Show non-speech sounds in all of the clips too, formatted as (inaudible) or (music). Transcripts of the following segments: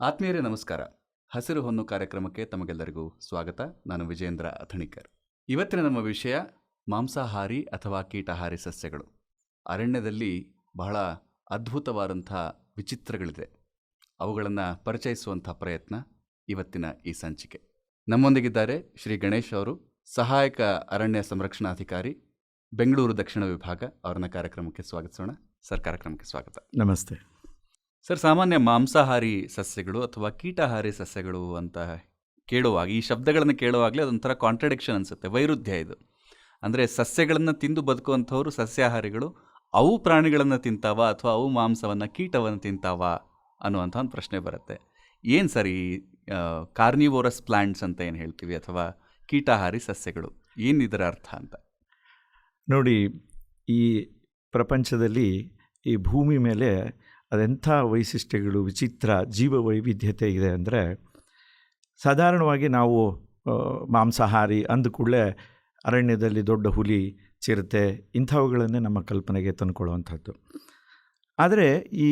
ಆತ್ಮೀಯರೇ ನಮಸ್ಕಾರ. ಹಸಿರು ಹೊನ್ನು ಕಾರ್ಯಕ್ರಮಕ್ಕೆ ತಮಗೆಲ್ಲರಿಗೂ ಸ್ವಾಗತ. ನಾನು ವಿಜೇಂದ್ರ ಅಥಣಿಕರ್. ಇವತ್ತಿನ ನಮ್ಮ ವಿಷಯ ಮಾಂಸಾಹಾರಿ ಅಥವಾ ಕೀಟಹಾರಿ ಸಸ್ಯಗಳು. ಅರಣ್ಯದಲ್ಲಿ ಬಹಳ ಅದ್ಭುತವಾದಂಥ ವಿಚಿತ್ರಗಳಿದೆ. ಅವುಗಳನ್ನು ಪರಿಚಯಿಸುವಂಥ ಪ್ರಯತ್ನ ಇವತ್ತಿನ ಈ ಸಂಚಿಕೆ. ನಮ್ಮೊಂದಿಗಿದ್ದಾರೆ ಶ್ರೀ ಗಣೇಶ್ ಅವರು, ಸಹಾಯಕ ಅರಣ್ಯ ಸಂರಕ್ಷಣಾಧಿಕಾರಿ ಬೆಂಗಳೂರು ದಕ್ಷಿಣ ವಿಭಾಗ. ಅವರನ್ನ ಕಾರ್ಯಕ್ರಮಕ್ಕೆ ಸ್ವಾಗತಿಸೋಣ. ಸರ್, ಕಾರ್ಯಕ್ರಮಕ್ಕೆ ಸ್ವಾಗತ. ನಮಸ್ತೆ. ಸರ್, ಸಾಮಾನ್ಯ ಮಾಂಸಾಹಾರಿ ಸಸ್ಯಗಳು ಅಥವಾ ಕೀಟಾಹಾರಿ ಸಸ್ಯಗಳು ಅಂತ ಕೇಳುವಾಗ, ಈ ಶಬ್ದಗಳನ್ನು ಕೇಳುವಾಗಲೇ ಅದೊಂಥರ ಕಾಂಟ್ರಡಿಕ್ಷನ್ ಅನಿಸುತ್ತೆ, ವೈರುಧ್ಯ ಇದು. ಅಂದರೆ ಸಸ್ಯಗಳನ್ನು ತಿಂದು ಬದುಕುವಂಥವ್ರು ಸಸ್ಯಾಹಾರಿಗಳು, ಅವು ಪ್ರಾಣಿಗಳನ್ನು ತಿಂತಾವ ಅಥವಾ ಅವು ಮಾಂಸವನ್ನು, ಕೀಟವನ್ನು ತಿಂತಾವ ಅನ್ನುವಂಥ ಒಂದು ಪ್ರಶ್ನೆ ಬರುತ್ತೆ. ಏನು ಸರ್ ಈ ಕಾರ್ನಿವೋರಸ್ ಪ್ಲ್ಯಾಂಟ್ಸ್ ಅಂತ ಏನು ಹೇಳ್ತೀವಿ ಅಥವಾ ಕೀಟಾಹಾರಿ ಸಸ್ಯಗಳು? ಏನು ಇದರ ಅರ್ಥ ಅಂತ? ನೋಡಿ, ಈ ಪ್ರಪಂಚದಲ್ಲಿ ಈ ಭೂಮಿ ಮೇಲೆ ಅದೆಂಥ ವೈಶಿಷ್ಟ್ಯಗಳು, ವಿಚಿತ್ರ ಜೀವ ವೈವಿಧ್ಯತೆ ಇದೆ ಅಂದರೆ, ಸಾಧಾರಣವಾಗಿ ನಾವು ಮಾಂಸಾಹಾರಿ ಅಂದ ಕೂಡಲೇ ಅರಣ್ಯದಲ್ಲಿ ದೊಡ್ಡ ಹುಲಿ ಚಿರತೆ ಇಂಥವುಗಳನ್ನೇ ನಮ್ಮ ಕಲ್ಪನೆಗೆ ತಂದುಕೊಳ್ಳುವಂಥದ್ದು. ಆದರೆ ಈ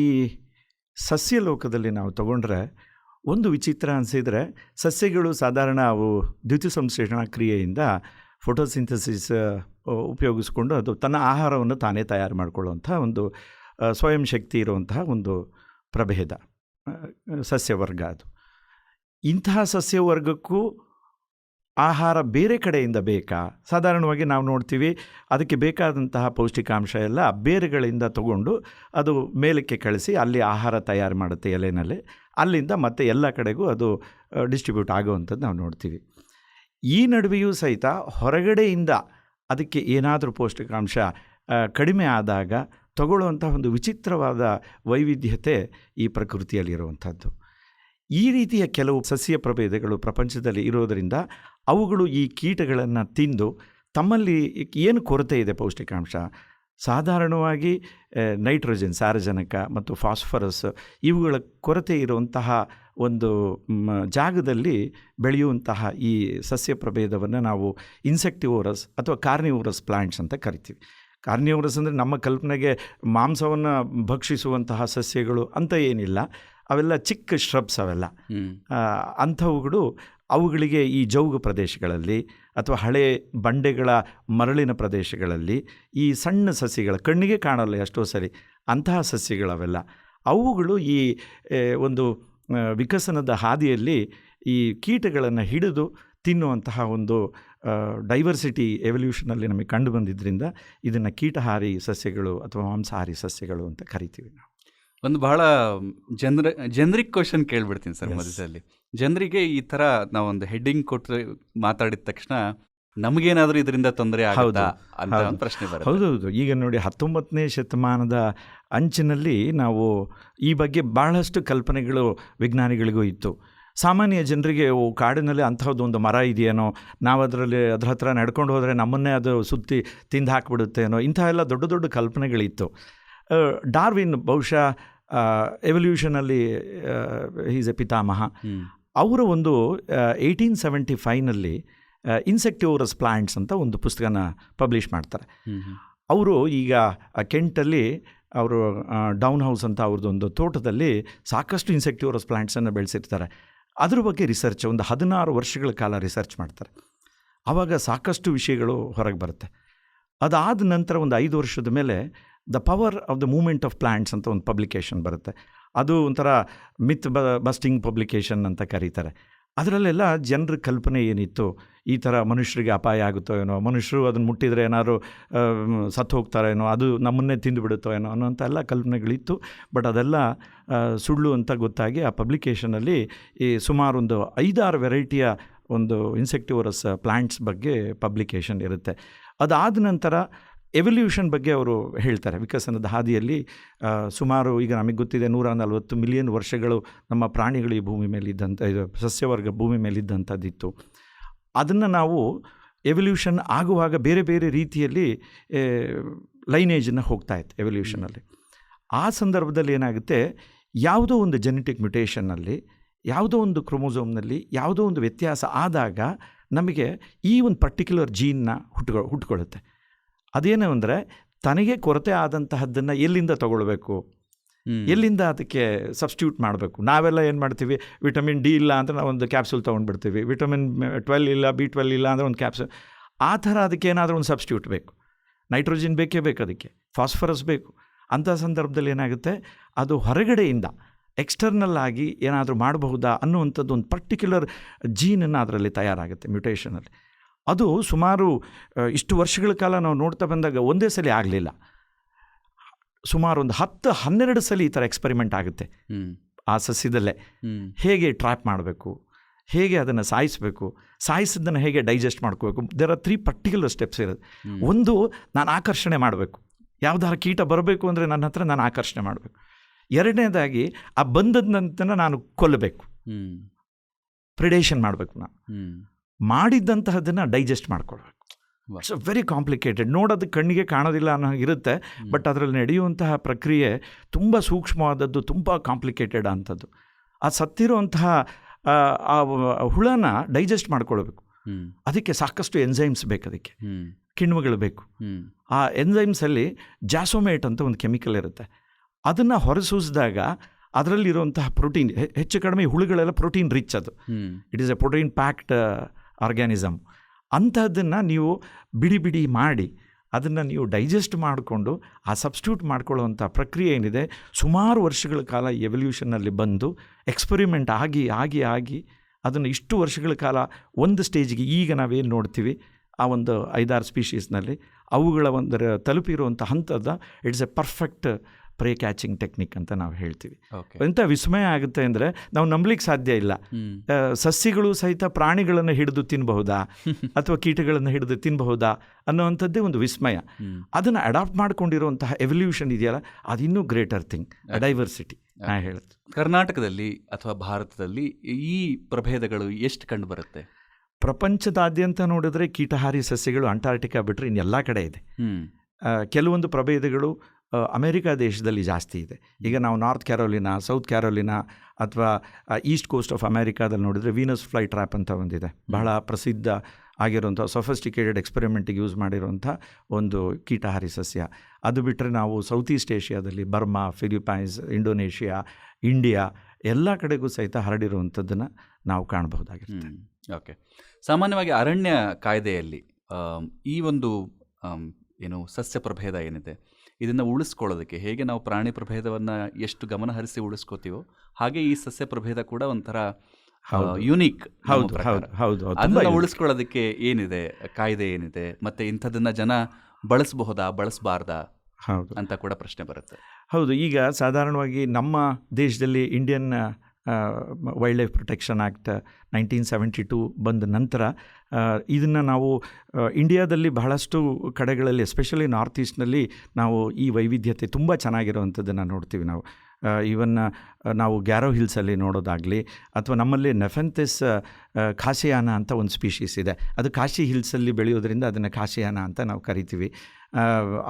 ಸಸ್ಯ ಲೋಕದಲ್ಲಿ ನಾವು ತಗೊಂಡ್ರೆ ಒಂದು ವಿಚಿತ್ರ ಅನಿಸಿದರೆ ಸಸ್ಯಗಳು ಸಾಧಾರಣ ಅವು ದ್ಯುತಿ ಸಂಶ್ಲೇಷಣಾ ಕ್ರಿಯೆಯಿಂದ ಫೋಟೋಸಿಂಥಸಿಸ್ ಉಪಯೋಗಿಸ್ಕೊಂಡು ಅದು ತನ್ನ ಆಹಾರವನ್ನು ತಾನೇ ತಯಾರು ಮಾಡಿಕೊಳ್ಳುವಂಥ ಒಂದು ಸ್ವಯಂ ಶಕ್ತಿ ಇರುವಂತಹ ಒಂದು ಪ್ರಭೇದ ಸಸ್ಯವರ್ಗ ಅದು. ಇಂತಹ ಸಸ್ಯವರ್ಗಕ್ಕೂ ಆಹಾರ ಬೇರೆ ಕಡೆಯಿಂದ ಬೇಕಾ? ಸಾಧಾರಣವಾಗಿ ನಾವು ನೋಡ್ತೀವಿ, ಅದಕ್ಕೆ ಬೇಕಾದಂತಹ ಪೌಷ್ಟಿಕಾಂಶ ಎಲ್ಲ ಬೇರುಗಳಿಂದ ತಗೊಂಡು ಅದು ಮೇಲಕ್ಕೆ ಕಳಿಸಿ ಅಲ್ಲಿ ಆಹಾರ ತಯಾರು ಮಾಡುತ್ತೆ ಎಲೆನಲ್ಲಿ, ಅಲ್ಲಿಂದ ಮತ್ತೆ ಎಲ್ಲ ಕಡೆಗೂ ಅದು ಡಿಸ್ಟ್ರಿಬ್ಯೂಟ್ ಆಗುವಂಥದ್ದು ನಾವು ನೋಡ್ತೀವಿ. ಈ ನಡುವೆಯೂ ಸಹಿತ ಹೊರಗಡೆಯಿಂದ ಅದಕ್ಕೆ ಏನಾದರೂ ಪೌಷ್ಟಿಕಾಂಶ ಕಡಿಮೆ ಆದಾಗ ತಗೊಳ್ಳುವಂಥ ಒಂದು ವಿಚಿತ್ರವಾದ ವೈವಿಧ್ಯತೆ ಈ ಪ್ರಕೃತಿಯಲ್ಲಿರುವಂಥದ್ದು. ಈ ರೀತಿಯ ಕೆಲವು ಸಸ್ಯ ಪ್ರಭೇದಗಳು ಪ್ರಪಂಚದಲ್ಲಿ ಇರೋದರಿಂದ ಅವುಗಳು ಈ ಕೀಟಗಳನ್ನು ತಿಂದು ತಮ್ಮಲ್ಲಿ ಏನು ಕೊರತೆ ಇದೆ ಪೌಷ್ಟಿಕಾಂಶ? ಸಾಧಾರಣವಾಗಿ ನೈಟ್ರೋಜನ್, ಸಾರಜನಕ ಮತ್ತು ಫಾಸ್ಫರಸ್ ಇವುಗಳ ಕೊರತೆ ಇರುವಂತಹ ಒಂದು ಜಾಗದಲ್ಲಿ ಬೆಳೆಯುವಂತಹ ಈ ಸಸ್ಯ ಪ್ರಭೇದವನ್ನು ನಾವು ಇನ್ಸೆಕ್ಟಿವೋರಸ್ ಅಥವಾ ಕಾರ್ನಿವೋರಸ್ ಪ್ಲ್ಯಾಂಟ್ಸ್ ಅಂತ ಕರಿತೀವಿ. ಕಾರ್ನಿವೋರಸ್ ಅಂದರೆ ನಮ್ಮ ಕಲ್ಪನೆಗೆ ಮಾಂಸವನ್ನು ಭಕ್ಷಿಸುವಂತಹ ಸಸ್ಯಗಳು ಅಂತ ಏನಿಲ್ಲ. ಅವೆಲ್ಲ ಚಿಕ್ಕ ಶ್ರಬ್ಸ್ ಅವೆಲ್ಲ. ಅಂಥವುಗಳು ಅವುಗಳಿಗೆ ಈ ಜೌಗು ಪ್ರದೇಶಗಳಲ್ಲಿ ಅಥವಾ ಹಳೆ ಬಂಡೆಗಳ ಮರಳಿನ ಪ್ರದೇಶಗಳಲ್ಲಿ ಈ ಸಣ್ಣ ಸಸ್ಯಗಳ ಕಣ್ಣಿಗೆ ಕಾಣಲ್ಲ ಎಷ್ಟೋ ಸರಿ ಅಂತಹ ಸಸ್ಯಗಳವೆಲ್ಲ. ಅವುಗಳು ಈ ಒಂದು ವಿಕಸನದ ಹಾದಿಯಲ್ಲಿ ಈ ಕೀಟಗಳನ್ನು ಹಿಡಿದು ತಿನ್ನುವಂತಹ ಒಂದು ಡೈವರ್ಸಿಟಿ ಎವಲ್ಯೂಷನಲ್ಲಿ ನಮಗೆ ಕಂಡು ಬಂದಿದ್ದರಿಂದ ಇದನ್ನು ಕೀಟಹಾರಿ ಸಸ್ಯಗಳು ಅಥವಾ ಮಾಂಸಾಹಾರಿ ಸಸ್ಯಗಳು ಅಂತ ಕರಿತೀವಿ ನಾವು. ಒಂದು ಬಹಳ ಜನರ ಜನರಿಕ್ ಕ್ವಶನ್ ಕೇಳಿಬಿಡ್ತೀನಿ ಸರ್. ಮಧ್ಯದಲ್ಲಿ. ಜನರಿಗೆ ಈ ಥರ ನಾವೊಂದು ಹೆಡ್ಡಿಂಗ್ ಕೊಟ್ಟು ಮಾತಾಡಿದ ತಕ್ಷಣ ನಮಗೇನಾದರೂ ಇದರಿಂದ ತೊಂದರೆ ಹೌದಾ ಅಂತ ಹೌದು. ಒಂದು ಪ್ರಶ್ನೆ ಬರುತ್ತೆ. ಹೌದು ಈಗ ನೋಡಿ ಹತ್ತೊಂಬತ್ತನೇ ಶತಮಾನದ ಅಂಚಿನಲ್ಲಿ ನಾವು ಈ ಬಗ್ಗೆ ಬಹಳಷ್ಟು ಕಲ್ಪನೆಗಳು ವಿಜ್ಞಾನಿಗಳಿಗೂ ಇತ್ತು. ಸಾಮಾನ್ಯ ಜನರಿಗೆ ಓ ಕಾಡಿನಲ್ಲಿ ಅಂಥದ್ದು ಒಂದು ಮರ ಇದೆಯೇನೋ ನಾವು ಅದರಲ್ಲಿ ಅದ್ರ ಹತ್ರ ನಡ್ಕೊಂಡು ಹೋದರೆ ನಮ್ಮನ್ನೇ ಅದು ಸುತ್ತಿ ತಿಂದು ಹಾಕಿಬಿಡುತ್ತೇನೋ ಇಂಥ ಎಲ್ಲ ದೊಡ್ಡ ದೊಡ್ಡ ಕಲ್ಪನೆಗಳಿತ್ತು ಡಾರ್ವಿನ್ ಬಹುಶಃ ಎವಲ್ಯೂಷನಲ್ಲಿ ಈಸ್ ಎ ಪಿತಾಮಹ. ಅವರ ಒಂದು ಏಯ್ಟೀನ್ ಸೆವೆಂಟಿ ಫೈವ್ನಲ್ಲಿ ಇನ್ಸೆಕ್ಟಿವರಸ್ ಪ್ಲ್ಯಾಂಟ್ಸ್ ಅಂತ ಒಂದು ಪುಸ್ತಕನ ಪಬ್ಲಿಷ್ ಮಾಡ್ತಾರೆ. ಅವರು ಈಗ ಕೆಂಟಲ್ಲಿ ಅವರು ಡೌನ್ ಹೌಸ್ ಅಂತ ಅವ್ರದ್ದೊಂದು ತೋಟದಲ್ಲಿ ಸಾಕಷ್ಟು ಇನ್ಸೆಕ್ಟಿವರಸ್ ಪ್ಲ್ಯಾಂಟ್ಸನ್ನು ಬೆಳೆಸಿರ್ತಾರೆ ಅದ್ರ ಬಗ್ಗೆ ರಿಸರ್ಚ್ ಒಂದು ಹದಿನಾರು ವರ್ಷಗಳ ಕಾಲ ರಿಸರ್ಚ್ ಮಾಡ್ತಾರೆ. ಆವಾಗ ಸಾಕಷ್ಟು ವಿಷಯಗಳು ಹೊರಗೆ ಬರುತ್ತೆ. ಅದಾದ ನಂತರ ಒಂದು ಐದು ವರ್ಷದ ಮೇಲೆ the power of the movement of plants ಅಂತ ಒಂದು ಪಬ್ಲಿಕೇಶನ್ ಬರುತ್ತೆ. ಅದು ಒಂಥರ ಮಿತ್ ಬಸ್ಟಿಂಗ್ ಪಬ್ಲಿಕೇಶನ್ ಅಂತ ಕರೀತಾರೆ. ಅದರಲ್ಲೆಲ್ಲ ಜನರ ಕಲ್ಪನೆ ಏನಿತ್ತು? ಈ ಥರ ಮನುಷ್ಯರಿಗೆ ಅಪಾಯ ಆಗುತ್ತೋ ಏನೋ? ಮನುಷ್ಯರು ಅದನ್ನು ಮುಟ್ಟಿದರೆ ಏನಾದ್ರು ಸತ್ತು ಹೋಗ್ತಾರೇನೋ ಅದು ನಮ್ಮನ್ನೇ ತಿಂದು ಬಿಡುತ್ತೋ ಏನೋ? ಅನ್ನೋಂಥ ಎಲ್ಲ ಕಲ್ಪನೆಗಳಿತ್ತು. ಬಟ್ ಅದೆಲ್ಲ ಸುಳ್ಳು ಅಂತ ಗೊತ್ತಾಗಿ ಆ ಪಬ್ಲಿಕೇಶನಲ್ಲಿ ಈ ಸುಮಾರು ಒಂದು ಐದಾರು ವೆರೈಟಿಯ ಒಂದು ಇನ್ಸೆಕ್ಟಿವರಸ್ ಪ್ಲ್ಯಾಂಟ್ಸ್ ಬಗ್ಗೆ ಪಬ್ಲಿಕೇಶನ್ ಇರುತ್ತೆ. ಅದಾದ ನಂತರ ಎವಲ್ಯೂಷನ್ ಬಗ್ಗೆ ಅವರು ಹೇಳ್ತಾರೆ. ವಿಕಸನದ ಹಾದಿಯಲ್ಲಿ ಸುಮಾರು ಈಗ ನಮಗೆ ಗೊತ್ತಿದೆ ನೂರ ನಲವತ್ತು ಮಿಲಿಯನ್ ವರ್ಷಗಳು ನಮ್ಮ ಪ್ರಾಣಿಗಳು ಈ ಭೂಮಿ ಮೇಲೆ ಇದ್ದಂಥ ಇದು ಸಸ್ಯವರ್ಗ ಭೂಮಿ ಮೇಲೆ ಇದ್ದಂಥದ್ದಿತ್ತು ಅದನ್ನು ನಾವು ಎವಲ್ಯೂಷನ್ ಆಗುವಾಗ ಬೇರೆ ಬೇರೆ ರೀತಿಯಲ್ಲಿ ಲೈನೇಜನ್ನು ಹೋಗ್ತಾ ಇತ್ತು ಎವಲ್ಯೂಷನಲ್ಲಿ ಆ ಸಂದರ್ಭದಲ್ಲಿ ಏನಾಗುತ್ತೆ, ಯಾವುದೋ ಒಂದು ಜೆನೆಟಿಕ್ ಮ್ಯುಟೇಷನ್ನಲ್ಲಿ ಯಾವುದೋ ಒಂದು ಕ್ರೋಮೋಸೋಮ್ನಲ್ಲಿ ಯಾವುದೋ ಒಂದು ವ್ಯತ್ಯಾಸ ಆದಾಗ ನಮಗೆ ಈ ಒಂದು ಪರ್ಟಿಕ್ಯುಲರ್ ಜೀನ್ನ ಹುಟ್ಕೊ ಹುಟ್ಕೊಳ್ಳುತ್ತೆ ಅದೇನು ಅಂದರೆ ತನಗೆ ಕೊರತೆ ಆದಂತಹದ್ದನ್ನು ಎಲ್ಲಿಂದ ತಗೊಳ್ಬೇಕು? ಎಲ್ಲಿಂದ ಅದಕ್ಕೆ ಸಬ್ಸ್ಟ್ಯೂಟ್ ಮಾಡಬೇಕು? ನಾವೆಲ್ಲ ಏನು ಮಾಡ್ತೀವಿ? ವಿಟಮಿನ್ ಡಿ ಇಲ್ಲ ಅಂದರೆ ನಾವು ಒಂದು ಕ್ಯಾಪ್ಸೂಲ್ ತೊಗೊಂಡ್ಬಿಡ್ತೀವಿ. ವಿಟಮಿನ್ ಟ್ವೆಲ್ ಇಲ್ಲ ಬಿ ಟ್ವೆಲ್ ಇಲ್ಲ ಅಂದರೆ ಒಂದು ಕ್ಯಾಪ್ಸೂಲ್ ಆ ಥರ ಅದಕ್ಕೆ ಏನಾದರೂ ಒಂದು ಸಬ್ಸ್ಟ್ಯೂಟ್ ಬೇಕು. ನೈಟ್ರೋಜನ್ ಬೇಕೇ ಬೇಕು ಅದಕ್ಕೆ. ಫಾಸ್ಫರಸ್ ಬೇಕು. ಅಂಥ ಸಂದರ್ಭದಲ್ಲಿ ಏನಾಗುತ್ತೆ? ಅದು ಹೊರಗಡೆಯಿಂದ ಎಕ್ಸ್ಟರ್ನಲ್ ಆಗಿ ಏನಾದರೂ ಮಾಡಬಹುದಾ ಅನ್ನುವಂಥದ್ದು ಒಂದು ಪರ್ಟಿಕ್ಯುಲರ್ ಜೀನನ್ನು ಅದರಲ್ಲಿ ತಯಾರಾಗುತ್ತೆ ಮ್ಯೂಟೇಷನಲ್ಲಿ ಅದು ಸುಮಾರು ಇಷ್ಟು ವರ್ಷಗಳ ಕಾಲ ನಾವು ನೋಡ್ತಾ ಬಂದಾಗ ಒಂದೇ ಸಲ ಆಗಲಿಲ್ಲ. ಸುಮಾರು ಒಂದು ಹತ್ತು ಹನ್ನೆರಡು ಸಲ ಈ ಥರ ಎಕ್ಸ್ಪೆರಿಮೆಂಟ್ ಆಗುತ್ತೆ. ಆ ಸಸ್ಯದಲ್ಲೇ. ಹೇಗೆ ಟ್ರ್ಯಾಪ್ ಮಾಡಬೇಕು? ಹೇಗೆ ಅದನ್ನು ಸಾಯಿಸಬೇಕು? ಸಾಯಿಸಿದ್ದನ್ನು ಹೇಗೆ ಡೈಜೆಸ್ಟ್ ಮಾಡ್ಕೋಬೇಕು? There are three particular steps ಇರೋದು ಒಂದು ನಾನು ಆಕರ್ಷಣೆ ಮಾಡಬೇಕು. ಯಾವ್ದಾರ ಕೀಟ ಬರಬೇಕು ಅಂದರೆ ನನ್ನ ಹತ್ರ ನಾನು ಆಕರ್ಷಣೆ ಮಾಡಬೇಕು. ಎರಡನೇದಾಗಿ ಆ ಬಂದದ ನಂತರ ನಾನು ಕೊಲ್ಲಬೇಕು. ಪ್ರಿಡೇಷನ್ ಮಾಡಬೇಕು ನಾನು ಹ್ಮ್. ಮಾಡಿದ್ದಂತಹದ್ದನ್ನು ಡೈಜೆಸ್ಟ್ ಮಾಡ್ಕೊಳ್ಬೇಕು ಇಟ್ಸ್ ಅ ವೆರಿ ಕಾಂಪ್ಲಿಕೇಟೆಡ್ ನೋಡೋದು ಕಣ್ಣಿಗೆ ಕಾಣೋದಿಲ್ಲ ಅನ್ನೋ ಇರುತ್ತೆ ಬಟ್ ಅದರಲ್ಲಿ ನಡೆಯುವಂತಹ ಪ್ರಕ್ರಿಯೆ ತುಂಬ ಸೂಕ್ಷ್ಮವಾದದ್ದು ತುಂಬ ಕಾಂಪ್ಲಿಕೇಟೆಡ್ ಅಂಥದ್ದು. ಆ ಸತ್ತಿರುವಂತಹ ಆ, ಹುಳನ ಡೈಜೆಸ್ಟ್ ಮಾಡ್ಕೊಳ್ಬೇಕು. ಅದಕ್ಕೆ ಸಾಕಷ್ಟು ಎನ್ಸೈಮ್ಸ್ ಬೇಕು ಅದಕ್ಕೆ. ಕಿಣ್ವಗಳು ಬೇಕು. ಆ ಎನ್ಸೈಮ್ಸಲ್ಲಿ ಜಾಸೋಮೇಟ್ ಅಂತ ಒಂದು ಕೆಮಿಕಲ್ ಇರುತ್ತೆ. ಅದನ್ನು ಹೊರಸೂಸಿದಾಗ ಅದರಲ್ಲಿರುವಂತಹ ಪ್ರೋಟೀನ್ ಹೆಚ್ಚು ಕಡಿಮೆ ಹುಳುಗಳೆಲ್ಲ ಪ್ರೋಟೀನ್ ರಿಚ್ ಅದು. It is a protein packed organism. ಅಂಥದ್ದನ್ನು ನೀವು ಬಿಡಿ ಬಿಡಿ ಮಾಡಿ, ಅದನ್ನು ನೀವು ಡೈಜೆಸ್ಟ್ ಮಾಡಿಕೊಂಡು, ಆ ಸಬ್ಸ್ಟ್ಯೂಟ್ ಮಾಡ್ಕೊಳ್ಳುವಂಥ ಪ್ರಕ್ರಿಯೆ ಏನಿದೆ, ಸುಮಾರು ವರ್ಷಗಳ ಕಾಲ ಎವಲ್ಯೂಷನ್ನಲ್ಲಿ ಬಂದು ಎಕ್ಸ್ಪರಿಮೆಂಟ್ ಆಗಿ ಆಗಿ ಆಗಿ ಅದನ್ನು ಇಷ್ಟು ವರ್ಷಗಳ ಕಾಲ ಒಂದು ಸ್ಟೇಜ್ಗೆ ಈಗ ನಾವೇನು ನೋಡ್ತೀವಿ, ಆ ಒಂದು ಐದಾರು ಸ್ಪೀಷೀಸ್ನಲ್ಲಿ ಅವುಗಳ ಒಂದು ತಲುಪಿರುವಂಥ ಹಂತದ it's a perfect prey catching technique ಅಂತ ನಾವು ಹೇಳ್ತೀವಿ. ಎಂಥ ವಿಸ್ಮಯ ಆಗುತ್ತೆ ಅಂದರೆ ನಾವು ನಂಬಲಿಕ್ಕೆ ಸಾಧ್ಯ ಇಲ್ಲ. ಸಸ್ಯಗಳು ಸಹಿತ ಪ್ರಾಣಿಗಳನ್ನು ಹಿಡಿದು ತಿನ್ನಬಹುದಾ (laughs) ಅಥವಾ ಕೀಟಗಳನ್ನು ಹಿಡಿದು ತಿನ್ನಬಹುದಾ ಅನ್ನೋವಂಥದ್ದೇ ಒಂದು ವಿಸ್ಮಯ. ಅದನ್ನು ಅಡಾಪ್ಟ್ ಮಾಡ್ಕೊಂಡಿರುವಂತಹ ಎವಲ್ಯೂಷನ್ ಇದೆಯಲ್ಲ ಅದಿನ್ನೂ ಗ್ರೇಟರ್ ಥಿಂಗ್ ಡೈವರ್ಸಿಟಿ ನಾ ಹೇಳುತ್ತೆ ಕರ್ನಾಟಕದಲ್ಲಿ ಅಥವಾ ಭಾರತದಲ್ಲಿ ಈ ಪ್ರಭೇದಗಳು ಎಷ್ಟು ಕಂಡು ಬರುತ್ತೆ? ಪ್ರಪಂಚದಾದ್ಯಂತ ನೋಡಿದ್ರೆ ಕೀಟಹಾರಿ ಸಸ್ಯಗಳು ಅಂಟಾರ್ಟಿಕಾ ಬಿಟ್ಟರೆ ಇನ್ನೆಲ್ಲ ಕಡೆ ಇದೆ. ಕೆಲವೊಂದು ಪ್ರಭೇದಗಳು ಅಮೆರಿಕ ದೇಶದಲ್ಲಿ ಜಾಸ್ತಿ ಇದೆ. ಈಗ ನಾವು ನಾರ್ತ್ ಕ್ಯಾರೋಲಿನಾ ಸೌತ್ ಕ್ಯಾರೋಲಿನಾ ಅಥವಾ ಈಸ್ಟ್ ಕೋಸ್ಟ್ ಆಫ್ ಅಮೇರಿಕಾದಲ್ಲಿ ನೋಡಿದರೆ ವೀನಸ್ ಫ್ಲೈ ಟ್ರ್ಯಾಪ್ ಅಂತ ಒಂದಿದೆ. ಬಹಳ ಪ್ರಸಿದ್ಧ ಆಗಿರುವಂಥ ಸೊಫಿಸ್ಟಿಕೇಟೆಡ್ ಎಕ್ಸ್ಪೆರಿಮೆಂಟಿಗೆ ಯೂಸ್ ಮಾಡಿರುವಂಥ ಒಂದು ಕೀಟಹಾರಿ ಸಸ್ಯ. ಅದು ಬಿಟ್ಟರೆ ನಾವು ಸೌತ್ ಈಸ್ಟ್ ಏಷ್ಯಾದಲ್ಲಿ ಬರ್ಮಾ ಫಿಲಿಪೈನ್ಸ್ ಇಂಡೋನೇಷಿಯಾ ಇಂಡಿಯಾ ಎಲ್ಲ ಕಡೆಗೂ ಸಹಿತ ಹರಡಿರುವಂಥದ್ದನ್ನು ನಾವು ಕಾಣಬಹುದಾಗಿರುತ್ತೆ. ಓಕೆ. ಸಾಮಾನ್ಯವಾಗಿ ಅರಣ್ಯ ಕಾಯ್ದೆಯಲ್ಲಿ ಈ ಒಂದು ಏನು ಸಸ್ಯ ಪ್ರಭೇದ ಏನಿದೆ? ಇದನ್ನು ಉಳಿಸ್ಕೊಳ್ಳೋದಕ್ಕೆ ಹೇಗೆ ನಾವು ಪ್ರಾಣಿ ಪ್ರಭೇದವನ್ನು ಎಷ್ಟು ಗಮನ ಹರಿಸಿ ಉಳಿಸ್ಕೋತೀವೋ ಹಾಗೆ ಈ ಸಸ್ಯ ಪ್ರಭೇದ ಕೂಡ ಒಂಥರ. ಯುನೀಕ್ ಹೌದು ಅದನ್ನ. ಉಳಿಸ್ಕೊಳ್ಳೋದಕ್ಕೆ ಏನಿದೆ ಕಾಯ್ದೆ ಏನಿದೆ ಮತ್ತೆ ಇಂಥದನ್ನ ಜನ ಬಳಸಬಹುದಾ ಬಳಸಬಾರ್ದಾ ಹೌದು ಅಂತ ಕೂಡ ಪ್ರಶ್ನೆ ಬರುತ್ತೆ ಹೌದು ಈಗ ಸಾಧಾರಣವಾಗಿ ನಮ್ಮ ದೇಶದಲ್ಲಿ Indian wild life protection act nineteen seventy two ಬಂದ ನಂತರ ಇದನ್ನು ನಾವು ಇಂಡಿಯಾದಲ್ಲಿ ಬಹಳಷ್ಟು ಕಡೆಗಳಲ್ಲಿ ಎಸ್ಪೆಷಲಿ ನಾರ್ತ್ ಈಸ್ಟ್ನಲ್ಲಿ ನಾವು ಈ ವೈವಿಧ್ಯತೆ ತುಂಬ ಚೆನ್ನಾಗಿರುವಂಥದ್ದನ್ನು ನೋಡ್ತೀವಿ ನಾವು. ಈವನ್ ನಾವು ಗ್ಯಾರೋ ಹಿಲ್ಸಲ್ಲಿ ನೋಡೋದಾಗಲಿ ಅಥವಾ ನಮ್ಮಲ್ಲಿ ನೆಫೆಂಥಿಸ್ ಖಾಸಿಯಾನ ಅಂತ ಒಂದು ಸ್ಪೀಷೀಸ್ ಇದೆ. ಅದು ಕಾಶಿ ಹಿಲ್ಸಲ್ಲಿ ಬೆಳೆಯೋದ್ರಿಂದ ಅದನ್ನು ಕಾಶಿಯಾನ ಅಂತ ನಾವು ಕರಿತೀವಿ.